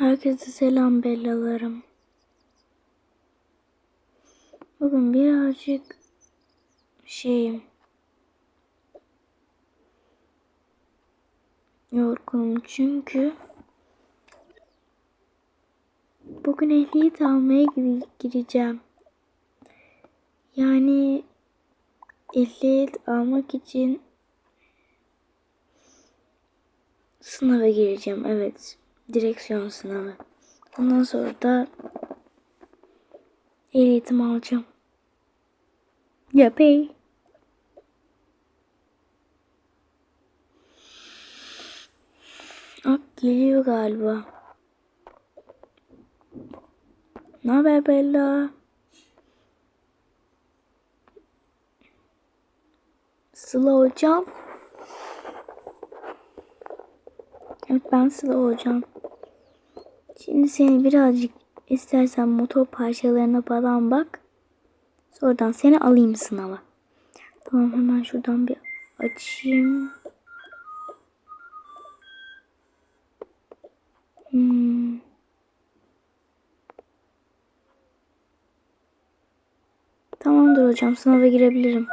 Herkese selam bellalarım. Bugün birazcık şeyim. Yorgunum çünkü bugün ehliyet almaya gideceğim. Yani ehliyet almak için sınava gireceğim. Evet. Direksiyon sınavı. Ondan sonra da ehliyetimi alacağım. Yapay. Ak geliyor galiba. Ne haber Bella? Sıla hocam. Evet ben Sıla hocam. Şimdi seni birazcık istersen motor parçalarına falan bak. Sonradan seni alayım sınava. Tamam hemen şuradan bir açayım. Hmm. Tamamdır hocam sınava girebilirim.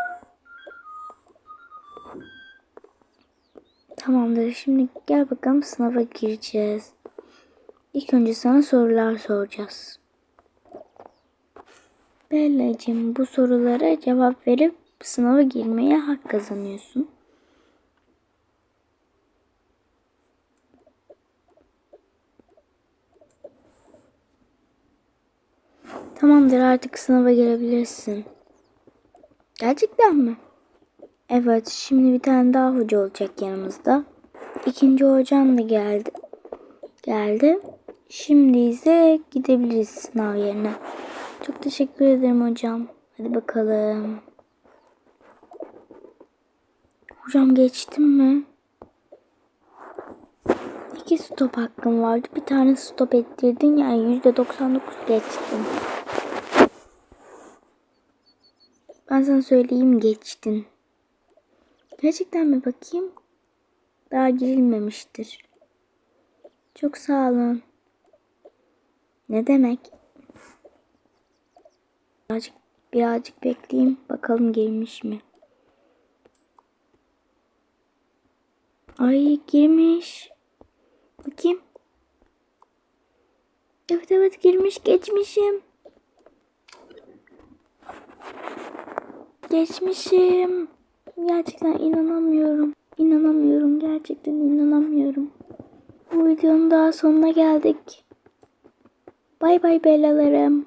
Tamamdır şimdi gel bakalım sınava gireceğiz. İlk önce sana sorular soracağız. Bellacığım bu sorulara cevap verip sınava girmeye hak kazanıyorsun. Tamamdır artık sınava girebilirsin. Gerçekten mi? Evet şimdi bir tane daha hoca olacak yanımızda. İkinci hocan da geldi. Geldi. Şimdi ise gidebiliriz sınav yerine. Çok teşekkür ederim hocam. Hadi bakalım. Hocam geçtim mi? İki stop hakkım vardı. Bir tane stop ettirdin yani yüzde 99 geçtin. Ben sana söyleyeyim geçtin. Gerçekten mi bakayım? Daha girilmemiştir. Çok sağ olun. Ne demek? Birazcık, birazcık bekleyeyim. Bakalım girmiş mi? Ay girmiş. Bakayım. Evet evet girmiş geçmişim. Geçmişim. Gerçekten inanamıyorum. İnanamıyorum. Gerçekten inanamıyorum. Bu videonun daha sonuna geldik. Bay bay bellalarım.